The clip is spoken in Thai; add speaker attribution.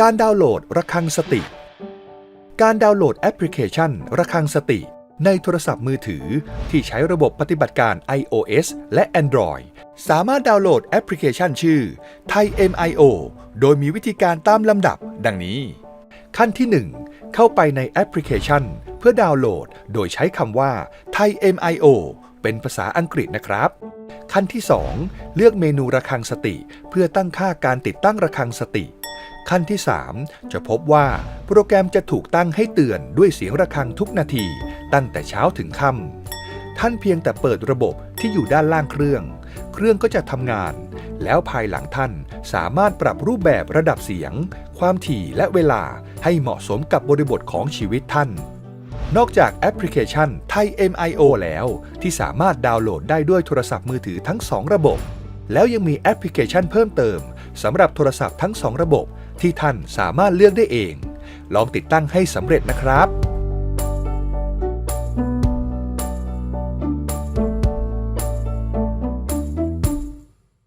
Speaker 1: การดาวน์โหลดระฆังสติ การดาวน์โหลดแอปพลิเคชัน ระฆังสติ ในโทรศัพท์มือถือ ที่ใช้ระบบปฏิบัติการ iOS และ Android สามารถดาวน์โหลดแอปพลิเคชันชื่อ Thai MIO โดยมีวิธีการตามลำดับ ดังนี้ ขั้นที่ 1 เข้าไปในแอปพลิเคชัน เพื่อดาวน์โหลด โดยใช้คำว่า Thai MIO เป็นภาษาอังกฤษนะครับขั้นที่ 2 เลือกเมนูระฆังสติ เพื่อตั้งค่าการติดตั้งระฆังสติ ขั้นที่ 3 จะพบว่าโปรแกรมจะถูกตั้งให้เตือนด้วยเสียงระฆังทุกนาที ตั้งแต่เช้าถึงค่ำท่านเพียงแต่เปิดระบบที่อยู่ด้านล่างเครื่อง เครื่องก็จะทำงาน แล้วภายหลังท่านสามารถปรับรูปแบบระดับเสียง ความถี่และเวลาให้เหมาะสมกับบริบทของชีวิตท่านนอกจากแอปพลิเคชัน Thai MIO แล้ว ที่สามารถดาวน์โหลดได้ด้วยโทรศัพท์มือถือทั้ง 2 ระบบ แล้วยังมีแอปพลิเคชันเพิ่มเติมสำหรับโทรศัพท์ทั้ง 2 ระบบ ที่ท่านสามารถเลือกได้เอง ลองติดตั้งให้สำเร็จนะครับ